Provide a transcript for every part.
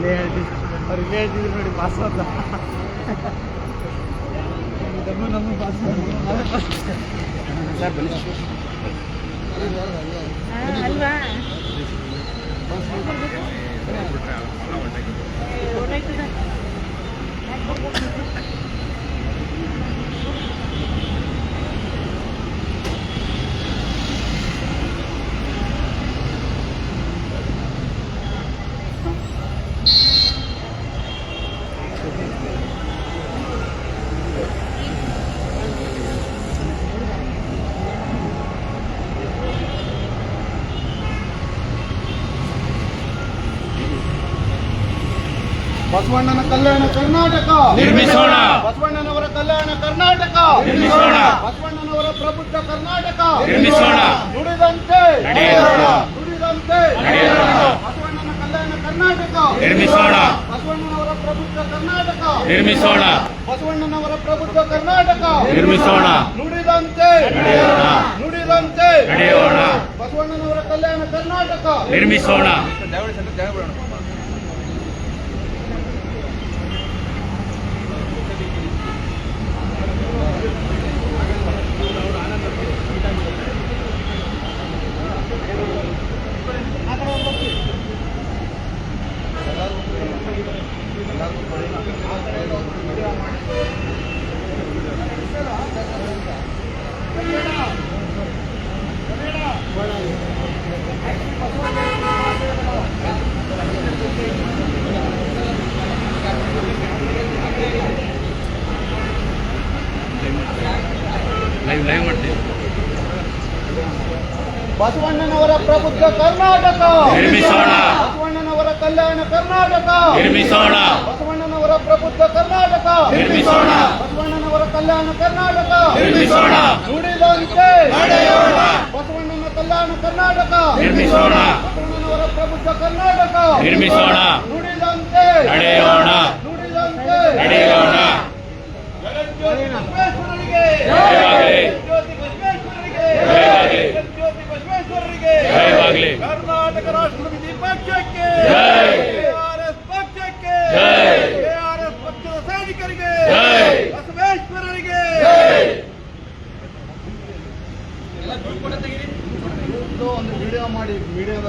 ಇಲ್ಲೇ ಹೇಳ್ತಿದ್ರು ಅವ್ರು ಇಲ್ಲೇ ಹೇಳ್ತಿದ್ರು ನೋಡಿ ಪಾಸ್ ಅಂತ ನಮ್ಮ ನಮ್ಮ ಪಾಸ್ ಬನ್ನಿ. ಬಸವಣ್ಣನ ಕಲ್ಯಾಣ ಕರ್ನಾಟಕ ನಿರ್ಮಿಸೋಣ. ಬಸವಣ್ಣನವರ ಕಲ್ಯಾಣ ಕರ್ನಾಟಕ ನಿರ್ಮಿಸೋಣ. ಬಸವಣ್ಣನವರ ಪ್ರಬುದ್ಧ ಕರ್ನಾಟಕ ನಿರ್ಮಿಸೋಣ. ನುಡಿದಂತೆ. ನುಡಿದಂತೆ. ಬಸವಣ್ಣನ ಕಲ್ಯಾಣ ಕರ್ನಾಟಕ ನಿರ್ಮಿಸೋಣ. ಬಸವಣ್ಣನವರ ಪ್ರಬುದ್ಧ ಕರ್ನಾಟಕ ನಿರ್ಮಿಸೋಣ ಬಸವಣ್ಣನವರ ಪ್ರಬುದ್ಧ ಕರ್ನಾಟಕ ನಿರ್ಮಿಸೋಣ. ನುಡಿದಂತೆ ನಡೆಯೋಣ. ನುಡಿದಂತೆ ನಡೆಯೋಣ. ಬಸವಣ್ಣನವರ ಕಲ್ಯಾಣ ಕರ್ನಾಟಕ ನಿರ್ಮಿಸೋಣ Oh, okay. ಬಸವಣ್ಣನವರ ಪ್ರಬುದ್ಧ ಕರ್ನಾಟಕ ನಿರ್ಮಿಸೋಣ. ಬಸವಣ್ಣನವರ ಕಲ್ಯಾಣ ಕರ್ನಾಟಕ ನಿರ್ಮಿಸೋಣ ಬಸವಣ್ಣನವರ ಪ್ರಬುದ್ಧ ಕರ್ನಾಟಕ ನಿರ್ಮಿಸೋಣ. ಬಸವಣ್ಣನವರ ಕಲ್ಯಾಣ ಕರ್ನಾಟಕ ನಿರ್ಮಿಸೋಣ. ನುಡಿದಂತೆ ನಡೆಯೋಣ. ಬಸವಣ್ಣನ ಕಲ್ಯಾಣ ಕರ್ನಾಟಕ ನಿರ್ಮಿಸೋಣ. ಬಸವಣ್ಣನವರ ಪ್ರಬುದ್ಧ ಕರ್ನಾಟಕ ನಿರ್ಮಿಸೋಣ. ನುಡಿದಂತೆ ನಡೆಯೋಣ. ನುಡಿದಂತೆ ನಡೆಯೋಣ ಜಗಜ್ಯೋತಿ ಬಸವೇಶ್ವರರಿಗೆ ಜಯವಾಗಲಿ. ಜಗಜ್ಯೋತಿ ಬಸವೇಶ್ವರರಿಗೆ ಜಯವಾಗಲಿ. ಜಗಜ್ಯೋತಿ ಬಸವೇಶ್ವರರಿಗೆ ಜಯವಾಗಲಿ. ಕರ್ನಾಟಕ ರಾಷ್ಟ್ರಪತಿ ಪಕ್ಷಕ್ಕೆ ಜೈ. ಕೆಆರ್ಎಸ್ ಪಕ್ಷಕ್ಕೆ ಜೈ. ಕೆಆರ್ಎಸ್ ಪಕ್ಷದ ಸೈನಿಕರಿಗೆ ಜೈ. ಬಸವೇಶ್ವರರಿಗೆ ಒಂದು ವಿಡಿಯೋ ಮಾಡಿ ವಿಡಿಯೋದ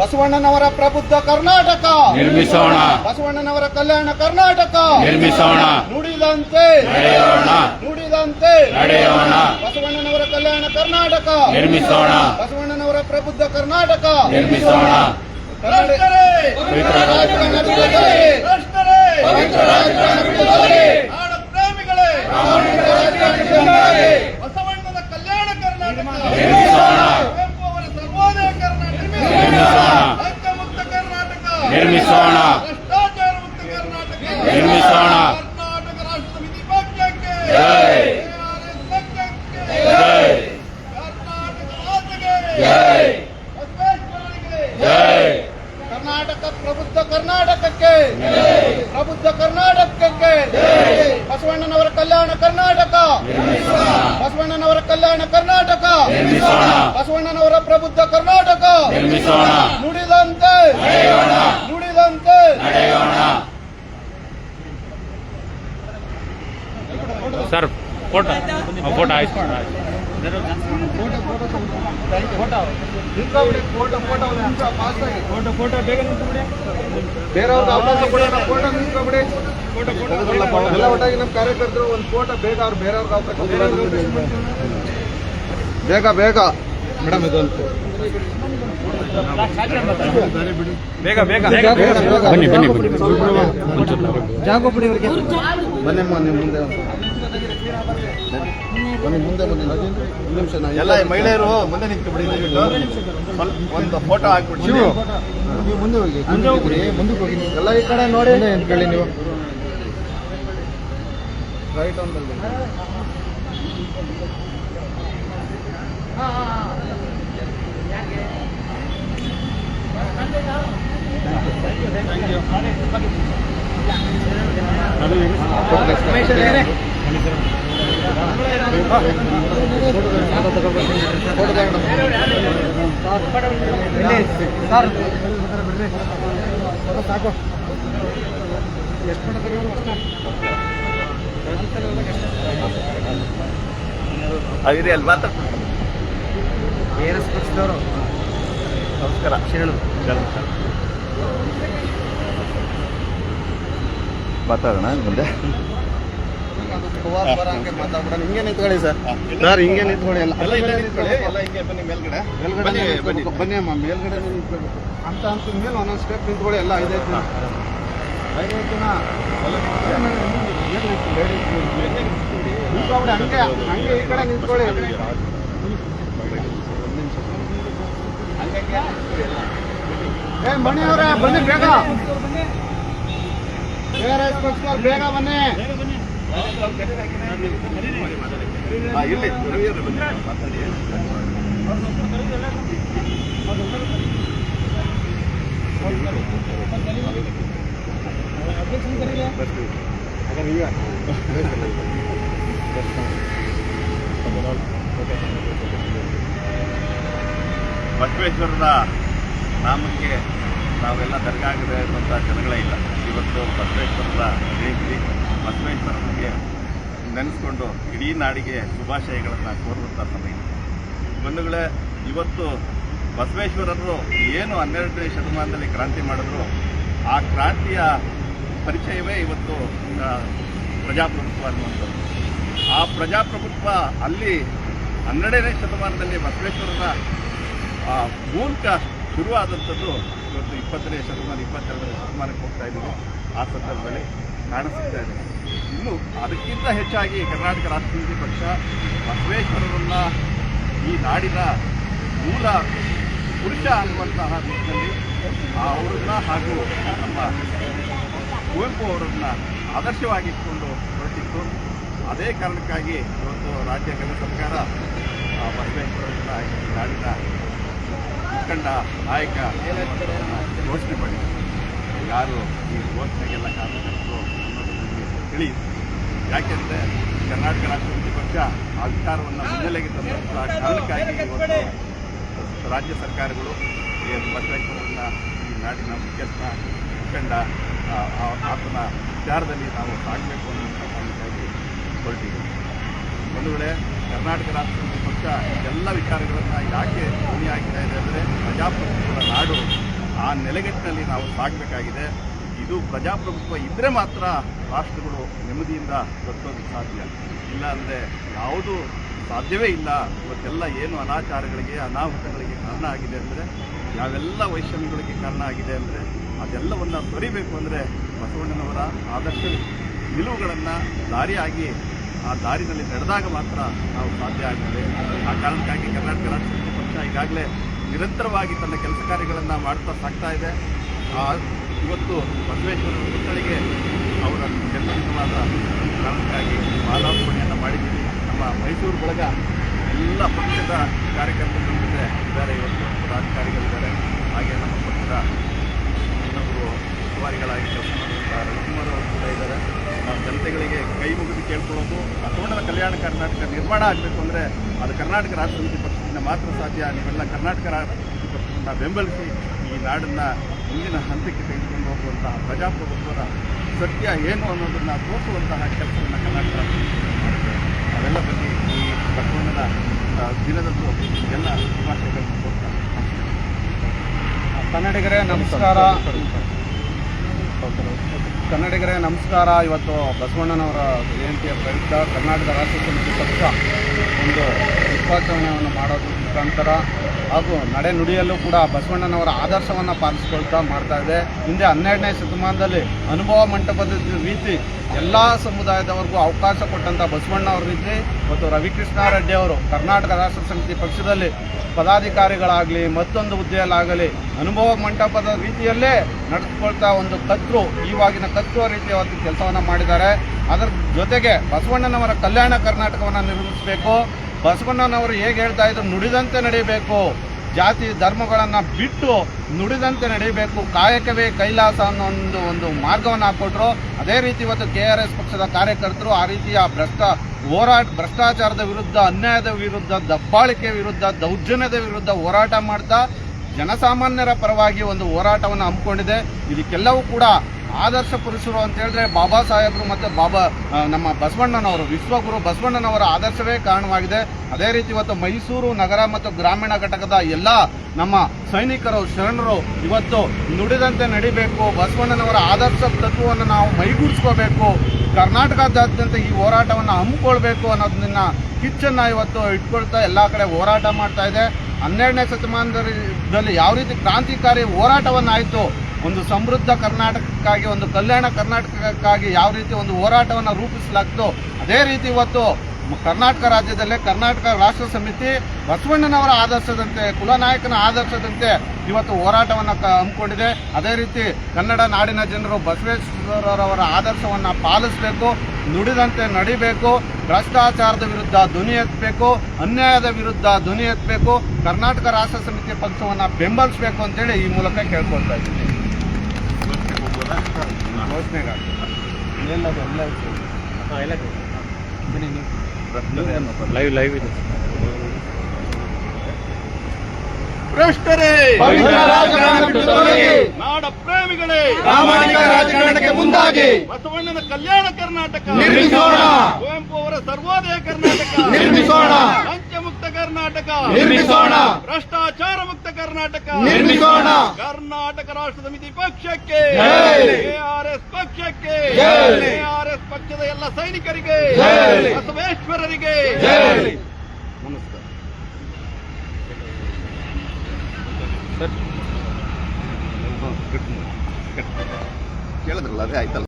ಬಸವಣ್ಣನವರ ಪ್ರಬುದ್ಧ ಕರ್ನಾಟಕ. ನಿರ್ಮಿಸೋಣ. ಬಸವಣ್ಣನವರ ಕಲ್ಯಾಣ ಕರ್ನಾಟಕ. ನಿರ್ಮಿಸೋಣ. ನುಡಿದಂತೆ. ನಡೆಯೋಣ. ನುಡಿದಂತೆ. ನಡೆಯೋಣ. ಬಸವಣ್ಣನವರ ಕಲ್ಯಾಣ ಕರ್ನಾಟಕ. ನಿರ್ಮಿಸೋಣ. ಬಸವಣ್ಣನವರ ಪ್ರಬುದ್ಧ ಕರ್ನಾಟಕ. ನಿರ್ಮಿಸೋಣ! ಪವಿತ್ರ ರಾಜಕಾರಣ ಬಿಡದವರೇ! ಭ್ರಷ್ಟರೇ! ರಾಜಕಾರಣ ಬಿಡದವರೇ! ನಾಡ ಪ್ರೇಮಿಗಳೇ! ರಾಜಕಾರಣ ಬಿಡದವರೇ! ಬಸವಣ್ಣನ ಕಲ್ಯಾಣ ಕರ್ನಾಟಕ ನಿರ್ಮಿಸೋಣ. ಕುವೆಂಪು ಅವರ ಸರ್ವೋದಯ ಕರ್ನಾಟಕ ನಿರ್ಮಿಸೋಣ. ಐಕ್ಯಮುಕ್ತ ಕರ್ನಾಟಕ ನಿರ್ಮಿಸೋಣ. ಭ್ರಷ್ಟಾಚಾರ ಮುಕ್ತ ಕರ್ನಾಟಕ ನಿರ್ಮಿಸೋಣ. ಕರ್ನಾಟಕ ರಾಷ್ಟ್ರಪತಿ ಪಕ್ಷಕ್ಕೆ ಜೈ. KRS ಪಕ್ಷಕ್ಕೆ ಜೈ. ಕರ್ನಾಟಕ ರಾಜ್ಯಕ್ಕೆ ಜೈ. ಬಸವೇಶ್ವರರಿಗೆ ಜೈ ಕರ್ನಾಟಕ ಪ್ರಬುದ್ಧ ಕರ್ನಾಟಕಕ್ಕೆ. ಪ್ರಬುದ್ಧ ಕರ್ನಾಟಕಕ್ಕೆ. ಬಸವಣ್ಣನವರ ಕಲ್ಯಾಣ ಕರ್ನಾಟಕ. ಬಸವಣ್ಣನವರ ಕಲ್ಯಾಣ ಕರ್ನಾಟಕ. ನಿರ್ಮಿಸೋಣ. ಬಸವಣ್ಣನವರ ಪ್ರಬುದ್ಧ ಕರ್ನಾಟಕ. ನಿರ್ಮಿಸೋಣ ನುಡಿದಂತೆ. ನುಡಿದಂತೆ. ನಡೆಯೋಣ ಸರ್ ಫೋಟೋ. ಫೋಟೋ ಆಯ್ತು. ಫೋಟೋ ಫೋಟೋ ಫೋಟೋ ಫೋಟೋ ಬೇಗ ನಿಂತ್ಬಿಡಿ ಬೇರೆಯವ್ರಿಗೆ ಅವಕಾಶ ಕೊಡೋಣ ಫೋಟೋ ನಿಂತ್ಕೊಬಿಡಿ ಎಲ್ಲ ಒಟ್ಟಾಗಿ ನಮ್ಮ ಕಾರ್ಯಕರ್ತರು ಒಂದು ಫೋಟೋ ಬೇಗ. ಅವ್ರು ಬೇರೆಯವ್ರಿಗೆ ಅವಕಾಶ ಬೇಗ ಬೇಗ ಮೇಡಮ್ ಇದೊಂದು ಬೇಗ ಬೇಗ ಬನ್ನಿ ಬನ್ನಿ. ಬನ್ನಿ ಜಾಗೋಪಡಿ ಅವ್ರಿಗೆ. ಬನ್ನಿ ನಿಮ್ಮ ಮುಂದೆ ಒಂದು ಮುಂದೆ ಒಂದು ಎಲ್ಲ ಮಹಿಳೆಯರು ಮುಂದೆ ಸ್ವಲ್ಪ ಒಂದು ಫೋಟೋ ಹಾಕ್ಬಿಡಿ. ನೀವು ಮುಂದೆ ಹೋಗಿ ಮುಂದೆ ಹೋಗಿ ಮುಂದಕ್ಕೆ ಹೋಗಿ. ಎಲ್ಲ ಈ ಕಡೆ ನೋಡಿ. ನಿಂತ್ಕೊಳ್ಳಿ ನೀವು. ರೈಟ್ ಒಂದಲ್ಲಿ ಸಾಕು ಅಲ್ವಾ ಏನು ಪಕ್ಷದವರು. ನಮಸ್ಕಾರ. ಶರಣು ಮಾತಾಡೋಣ ಮುಂದೆ. ಹಿಂಗೆ ನಿಂತ್ಕೊಳ್ಳಿ ಸರ್. ಸರ್ ಹಿಂಗೆ ನಿಂತ್ಕೊಳ್ಳಿ ಎಲ್ಲ ಮೇಲ್ಗಡೆ. ಬನ್ನಿ. ಬನ್ನಿ. ಅಮ್ಮ ಮೇಲ್ಗಡೆ ಅಂತ ಅಂತ ಮೇಲೆ ಒಂದೊಂದು ಸ್ಟೆಪ್ ನಿಂತ್ಕೊಳ್ಳಿ. ಎಲ್ಲ ಐದೈದು ಜನ ಐದೈದು ಜನ ನಿಂತ್ಕೊಂಡು ಹಂಗೆ ಹಂಗೆ ಈ ಕಡೆ ನಿಂತ್ಕೊಳ್ಳಿ. ಏ ಮಣಿ ಅವರೇ ಬನ್ನಿ ಬೇಗ. ಬೇರೆ ಬೇಗ ಬನ್ನಿ. ಇಲ್ಲಿ ರವಿಯವ್ರೆ ಬನ್ನಿ ಮಾತಾಡಿ ಬಸವೇಶ್ವರರ ನಾಮಕ್ಕೆ ನಾವೆಲ್ಲ ದರ್ಗಾಗಿದೆ ಅನ್ನುವಂಥ ಜನಗಳೇ ಇಲ್ಲ. ಇವತ್ತು ಬಸವೇಶ್ವರರ ಜಯಂತಿ ಬಸವೇಶ್ವರನಿಗೆ ನೆನೆಸ್ಕೊಂಡು ಇಡೀ ನಾಡಿಗೆ ಶುಭಾಶಯಗಳನ್ನು ಕೋರುವಂಥ ಸಮಯ. ಬಂಧುಗಳೇ, ಇವತ್ತು ಬಸವೇಶ್ವರರು ಏನು ಹನ್ನೆರಡನೇ ಶತಮಾನದಲ್ಲಿ ಕ್ರಾಂತಿ ಮಾಡಿದ್ರು, ಆ ಕ್ರಾಂತಿಯ ಪರಿಚಯವೇ ಇವತ್ತು ಪ್ರಜಾಪ್ರಭುತ್ವ ಅನ್ನುವಂಥದ್ದು. ಆ ಪ್ರಜಾಪ್ರಭುತ್ವ ಅಲ್ಲಿ ಹನ್ನೆರಡನೇ ಶತಮಾನದಲ್ಲಿ ಬಸವೇಶ್ವರನ ಮೂಲಕ ಶುರುವಾದಂಥದ್ದು ಇವತ್ತು ಇಪ್ಪತ್ತನೇ ಶತಮಾನ ಇಪ್ಪತ್ತೆರಡನೇ ಶತಮಾನಕ್ಕೆ ಹೋಗ್ತಾ ಇದ್ದೀವಿ. ಆ ಸಂದರ್ಭದಲ್ಲಿ ಕಾಣಿಸ್ತಾ ಇದೆ. ಇನ್ನು ಅದಕ್ಕಿಂತ ಹೆಚ್ಚಾಗಿ ಕರ್ನಾಟಕ ರಾಷ್ಟ್ರೀಯ ಪಕ್ಷ ಬಸವೇಶ್ವರರನ್ನ ಈ ನಾಡಿನ ಮೂಲ ಪುರುಷ ಅನ್ನುವಂತಹ ನಿಟ್ಟಿನಲ್ಲಿ ಅವರನ್ನ ಹಾಗೂ ನಮ್ಮ ಕುವೆಂಪು ಅವರನ್ನ ಆದರ್ಶವಾಗಿಟ್ಕೊಂಡು ಹೊರಟಿತ್ತು. ಅದೇ ಕಾರಣಕ್ಕಾಗಿ ಇವತ್ತು ರಾಜ್ಯ ಕೇಂದ್ರ ಸರ್ಕಾರ ಆ, ಬಸವೇಶ್ವರರನ್ನ ನಾಡಿನ ಮುಖಂಡ, ನಾಯಕ ಘೋಷಣೆ ಮಾಡಿ. ಯಾರು ಈ ಘೋಷಣೆಗೆಲ್ಲ ಕಾರಣಕರ್ತರು ಅನ್ನೋದು ನಮಗೆ ತಿಳಿಯಿತು ಯಾಕೆಂದರೆ ಕರ್ನಾಟಕ ರಾಷ್ಟ್ರೀಯ ಪಕ್ಷ ಆ ವಿಚಾರವನ್ನು ಮುನ್ನೆಲೆಗೆ ತಂದಂಥ ಕಾರಣಕ್ಕಾಗಿ ಇವತ್ತು ರಾಜ್ಯ ಸರ್ಕಾರಗಳು ಈ ಬಸವೇಶ್ವರರನ್ನ ಈ ನಾಡಿನ ಮುಖ್ಯಸ್ಥ ಮುಖಂಡ ಆತನ ವಿಚಾರದಲ್ಲಿ ನಾವು ಸಾಗಬೇಕು ಅನ್ನುವಂಥ ಕಾರಣಕ್ಕಾಗಿ ಹೊರಟಿದ್ದೀವಿ. ಒಂದು ವೇಳೆ ಕರ್ನಾಟಕ ರಾಷ್ಟ್ರದ ಪಕ್ಷ ಎಲ್ಲ ವಿಚಾರಗಳನ್ನು ಯಾಕೆ ಧ್ವನಿಯಾಗ್ತಾ ಇದೆ ಅಂದರೆ ಪ್ರಜಾಪ್ರಭುತ್ವದ ನಾಡು ಆ ನೆಲೆಗಟ್ಟಿನಲ್ಲಿ ನಾವು ಸಾಗಬೇಕಾಗಿದೆ ಇದು ಪ್ರಜಾಪ್ರಭುತ್ವ ಇದ್ದರೆ ಮಾತ್ರ ರಾಷ್ಟ್ರಗಳು ನೆಮ್ಮದಿಯಿಂದ ಬದುಕೋದಕ್ಕೆ ಸಾಧ್ಯ. ಇಲ್ಲ ಅಂದರೆ ಯಾವುದೂ ಸಾಧ್ಯವೇ ಇಲ್ಲ. ಇವತ್ತೆಲ್ಲ ಏನು ಅನಾಚಾರಗಳಿಗೆ, ಅನಾಹುತಗಳಿಗೆ ಕಾರಣ ಆಗಿದೆ ಅಂದರೆ, ಯಾವೆಲ್ಲ ವೈಷಮ್ಯಗಳಿಗೆ ಕಾರಣ ಆಗಿದೆ ಅಂದರೆ, ಅದೆಲ್ಲವನ್ನು ತೊರಿಬೇಕು ಅಂದರೆ ಬಸವಣ್ಣನವರ ಆದರ್ಶ ನಿಲುವುಗಳನ್ನು ದಾರಿಯಾಗಿ ಆ ದಾರಿನಲ್ಲಿ ನಡೆದಾಗ ಮಾತ್ರ ನಾವು ಸಾಧ್ಯ ಆಗ್ತದೆ. ಆ ಕಾರಣಕ್ಕಾಗಿ ಕರ್ನಾಟಕ ರಾಷ್ಟ್ರೀಯ ಪಕ್ಷ ಈಗಾಗಲೇ ನಿರಂತರವಾಗಿ ತನ್ನ ಕೆಲಸ ಕಾರ್ಯಗಳನ್ನು ಮಾಡ್ತಾ ಸಾಗ್ತಾ ಇದೆ. ಇವತ್ತು ಬಸವೇಶ್ವರ ಪುತ್ಥಳಿಗೆ ಅವರ ಜನ್ಮದಿನವಾದ ಕಾರಣಕ್ಕಾಗಿ ಮಾಲಾರ್ಪಣೆಯನ್ನು ಮಾಡಿದ್ದೀವಿ. ನಮ್ಮ ಮೈಸೂರು ಬಳಗ ಎಲ್ಲ ಪಕ್ಷದ ಕಾರ್ಯಕರ್ತರು ಜೊತೆ ಇದ್ದಾರೆ ಇವತ್ತು. ಪದಾಧಿಕಾರಿಗಳಿದ್ದಾರೆ. ಹಾಗೆ ನಮ್ಮ ಪಕ್ಷದ ಇನ್ನೊಬ್ಬರು ಉಸ್ತುವಾರಿಗಳಾಗಿ ಕೆಲಸ ಮಾಡುವಂಥ ಕೂಡ ಇದ್ದಾರೆ. ಜನತೆಗಳಿಗೆ ಕೈ ಮುಗಿದು ಕೇಳ್ಕೊಳ್ಳೋದು ಬಸವಣ್ಣನ ಕಲ್ಯಾಣ ಕರ್ನಾಟಕ ನಿರ್ಮಾಣ ಆಗಬೇಕು ಅಂದರೆ ಅದು ಕರ್ನಾಟಕ ರಾಜ್ಯ ಸಮಿತಿ ಪಕ್ಷದಿಂದ ಮಾತ್ರ ಸಾಧ್ಯ. ನೀವೆಲ್ಲ ಕರ್ನಾಟಕ ರಾಜ್ಯ ಸಮಿತಿ ಪಕ್ಷವನ್ನು ಬೆಂಬಲಿಸಿ ಈ ನಾಡನ್ನು ಮುಂದಿನ ಹಂತಕ್ಕೆ ತೆಗೆದುಕೊಂಡು ಹೋಗುವಂತಹ ಪ್ರಜಾಪ್ರಭುತ್ವದ ಸತ್ಯ ಏನು ಅನ್ನೋದನ್ನು ತೋರಿಸುವಂತಹ ಕೆಲಸವನ್ನು ಕರ್ನಾಟಕ ರಾಜ್ಯ ಅವೆಲ್ಲ ಬಗ್ಗೆ ಈ ಪ್ರಕರಣದ ದಿನದಂದು ಎಲ್ಲ ಶುಭಾಶಯಗಳನ್ನು ಕೊಡ್ತಾರೆ. ಕನ್ನಡಿಗರೇ ನಮಸ್ಕಾರ. ಕನ್ನಡಿಗರೇ ನಮಸ್ಕಾರ. ಇವತ್ತು ಬಸವಣ್ಣನವರ ಜಯಂತಿಯ ಪ್ರಯುಕ್ತ ಕರ್ನಾಟಕ ರಾಷ್ಟ್ರ ಸಮಿತಿ ಪಕ್ಷ ಒಂದು ಪುಷ್ಪಾಚರಣೆಯನ್ನು ಮಾಡೋದ್ರ ಮುಖಾಂತರ ಹಾಗೂ ನಡೆ ನುಡಿಯಲ್ಲೂ ಕೂಡ ಬಸವಣ್ಣನವರ ಆದರ್ಶವನ್ನು ಪಾಲಿಸ್ಕೊಳ್ತಾ ಮಾಡ್ತಾ ಇದೆ. ಹಿಂದೆ ಹನ್ನೆರಡನೇ ಶತಮಾನದಲ್ಲಿ ಅನುಭವ ಮಂಟಪದ ರೀತಿ ಎಲ್ಲ ಸಮುದಾಯದವರೆಗೂ ಅವಕಾಶ ಕೊಟ್ಟಂಥ ಬಸವಣ್ಣ ಅವ್ರ ರೀತಿ ಮತ್ತು ರವಿಕೃಷ್ಣಾರೆಡ್ಡಿ ಅವರು ಕರ್ನಾಟಕ ರಾಷ್ಟ್ರ ಸಮಿತಿ ಪಕ್ಷದಲ್ಲಿ ಪದಾಧಿಕಾರಿಗಳಾಗಲಿ, ಮತ್ತೊಂದು ಹುದ್ದೆಯಲ್ಲಾಗಲಿ ಅನುಭವ ಮಂಟಪದ ರೀತಿಯಲ್ಲೇ ನಡೆಸ್ಕೊಳ್ತಾ ಒಂದು ಕತ್ರು, ಈವಾಗಿನ ಕತ್ರುವ ರೀತಿಯ ಒಂದು ಕೆಲಸವನ್ನು ಮಾಡಿದ್ದಾರೆ. ಅದರ ಜೊತೆಗೆ ಬಸವಣ್ಣನವರ ಕಲ್ಯಾಣ ಕರ್ನಾಟಕವನ್ನು ನಿರ್ಮಿಸಬೇಕು. ಬಸವಣ್ಣನವರು ಹೇಗೆ ಹೇಳ್ತಾ ಇದ್ರು, ನುಡಿದಂತೆ ನಡೀಬೇಕು ಜಾತಿ ಧರ್ಮಗಳನ್ನು ಬಿಟ್ಟು ನುಡಿದಂತೆ ನಡೀಬೇಕು ಕಾಯಕವೇ ಕೈಲಾಸ ಅನ್ನೋ ಒಂದು ಒಂದು ಮಾರ್ಗವನ್ನು ಹಾಕ್ಕೊಟ್ರು. ಅದೇ ರೀತಿ ಇವತ್ತು ಕೆ ಆರ್ ಎಸ್ ಪಕ್ಷದ ಕಾರ್ಯಕರ್ತರು ಆ ರೀತಿಯ ಭ್ರಷ್ಟ ಹೋರಾಟ, ಭ್ರಷ್ಟಾಚಾರದ ವಿರುದ್ಧ, ಅನ್ಯಾಯದ ವಿರುದ್ಧ, ದಬ್ಬಾಳಿಕೆ ವಿರುದ್ಧ, ದೌರ್ಜನ್ಯದ ವಿರುದ್ಧ ಹೋರಾಟ ಮಾಡ್ತಾ, ಜನಸಾಮಾನ್ಯರ ಪರವಾಗಿ ಒಂದು ಹೋರಾಟವನ್ನು ಹಮ್ಮಿಕೊಂಡಿದೆ. ಇದಕ್ಕೆಲ್ಲವೂ ಕೂಡ ಆದರ್ಶ ಪುರುಷರು ಅಂತ ಹೇಳಿದ್ರೆ ಬಾಬಾ ಸಾಹೇಬರು ಮತ್ತು ಬಾಬಾ ನಮ್ಮ ಬಸವಣ್ಣನವರು, ವಿಶ್ವಗುರು ಬಸವಣ್ಣನವರ ಆದರ್ಶವೇ ಕಾರಣವಾಗಿದೆ. ಅದೇ ರೀತಿ ಇವತ್ತು ಮೈಸೂರು ನಗರ ಮತ್ತು ಗ್ರಾಮೀಣ ಘಟಕದ ಎಲ್ಲ ನಮ್ಮ ಸೈನಿಕರು, ಶರಣರು ಇವತ್ತು ನುಡಿದಂತೆ ನಡಿಬೇಕು. ಬಸವಣ್ಣನವರ ಆದರ್ಶ ತತ್ವವನ್ನು ನಾವು ಮೈಗೂಡಿಸ್ಕೋಬೇಕು. ಕರ್ನಾಟಕದಾದ್ಯಂತ ಈ ಹೋರಾಟವನ್ನು ಹಮ್ಮಿಕೊಳ್ಬೇಕು ಅನ್ನೋದನ್ನ ಕಿಚ್ಚನ್ನು ಇವತ್ತು ಇಟ್ಕೊಳ್ತಾ ಎಲ್ಲ ಕಡೆ ಹೋರಾಟ ಮಾಡ್ತಾ ಇದೆ. ಹನ್ನೆರಡನೇ ಶತಮಾನದಲ್ಲಿ ಯಾವ ರೀತಿ ಕ್ರಾಂತಿಕಾರಿ ಹೋರಾಟವನ್ನು ಆಯಿತು ಒಂದು ಸಮೃದ್ಧ ಕರ್ನಾಟಕಕ್ಕಾಗಿ, ಒಂದು ಕಲ್ಯಾಣ ಕರ್ನಾಟಕಕ್ಕಾಗಿ ಯಾವ ರೀತಿ ಒಂದು ಹೋರಾಟವನ್ನು ರೂಪಿಸಲಾಗ್ತೋ ಅದೇ ರೀತಿ ಇವತ್ತು ಕರ್ನಾಟಕ ರಾಜ್ಯದಲ್ಲೇ ಕರ್ನಾಟಕ ರಾಷ್ಟ್ರ ಸಮಿತಿ ಬಸವಣ್ಣನವರ ಆದರ್ಶದಂತೆ ಕುಲನಾಯಕನ ಆದರ್ಶದಂತೆ ಇವತ್ತು ಹೋರಾಟವನ್ನು ಹಮ್ಮಿಕೊಂಡಿದೆ. ಅದೇ ರೀತಿ ಕನ್ನಡ ನಾಡಿನ ಜನರು ಬಸವೇಶ್ವರರವರ ಆದರ್ಶವನ್ನು ಪಾಲಿಸಬೇಕು, ನುಡಿದಂತೆ ನಡಿಬೇಕು, ಭ್ರಷ್ಟಾಚಾರದ ವಿರುದ್ಧ ಧ್ವನಿ ಎತ್ತಬೇಕು, ಅನ್ಯಾಯದ ವಿರುದ್ಧ ಧ್ವನಿ ಎತ್ತಬೇಕು, ಕರ್ನಾಟಕ ರಾಷ್ಟ್ರ ಸಮಿತಿ ಪಕ್ಷವನ್ನು ಬೆಂಬಲಿಸಬೇಕು ಅಂತೇಳಿ ಈ ಮೂಲಕ ಕೇಳ್ಕೊಳ್ತಾ ಇದ್ದೀನಿ. ಘೋಷಣೆಗಾಗಿ ಪ್ರಶ್ನೆ ಏನು? ಲೈವ್ ಲೈವ್ ಇದೆ. ಭ್ರಷ್ಟರೇ! ನಾಡ ಪ್ರೇಮಿಗಳೇ! ಪ್ರಾಮಾಣಿಕ ರಾಜಕಾರಣಕ್ಕೆ ಮುಂದಾಗಿ. ಬಸವಣ್ಣನ ಕಲ್ಯಾಣ ಕರ್ನಾಟಕ. ನಿರ್ಮಿಸೋಣ. ಕುವೆಂಪು ಅವರ ಸರ್ವೋದಯ ಕರ್ನಾಟಕ. ನಿರ್ಮಿಸೋಣ. ಕರ್ನಾಟಕ ನಿರ್ಮಿಸೋಣ. ಭ್ರಷ್ಟಾಚಾರ ಮುಕ್ತ ಕರ್ನಾಟಕ ನಿರ್ಮಿಸೋಣ. ಕರ್ನಾಟಕ ರಾಷ್ಟ್ರ ಸಮಿತಿ ಪಕ್ಷಕ್ಕೆ. ಕೆಆರ್ಎಸ್ ಪಕ್ಷಕ್ಕೆ. ಕೆಆರ್ಎಸ್ ಪಕ್ಷದ ಎಲ್ಲ ಸೈನಿಕರಿಗೆ. ಬಸವೇಶ್ವರರಿಗೆ. ನಮಸ್ಕಾರ ಕೇಳಿದ್ರಲ್ಲ ಅದೇ ಆಯ್ತಲ್ಲ